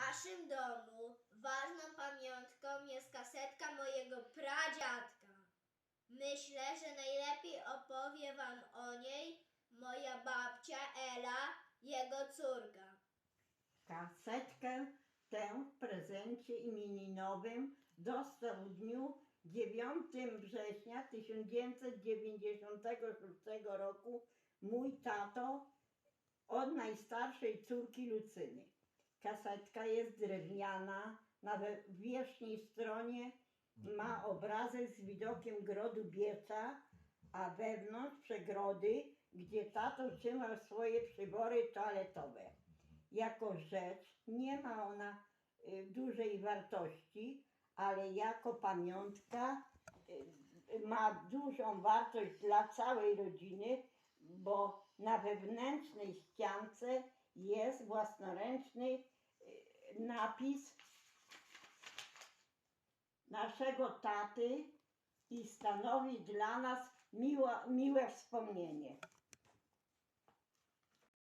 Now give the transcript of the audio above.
naszym domu ważną pamiątką jest kasetka mojego pradziadka. Myślę, że najlepiej opowie wam o niej moja babcia Ela, jego córka. Kasetkę tę w prezencie imieninowym dostał w dniu 9 września 1996 roku mój tato od najstarszej córki Lucyny. Kasetka jest drewniana, na wierzchniej stronie ma obrazek z widokiem grodu Bieca, a wewnątrz przegrody, gdzie tato trzymał swoje przybory toaletowe. Jako rzecz nie ma ona y, dużej wartości, ale jako pamiątka y, ma dużą wartość dla całej rodziny, bo na wewnętrznej ściance jest własnoręczny y, napis naszego taty i stanowi dla nas miło, miłe wspomnienie.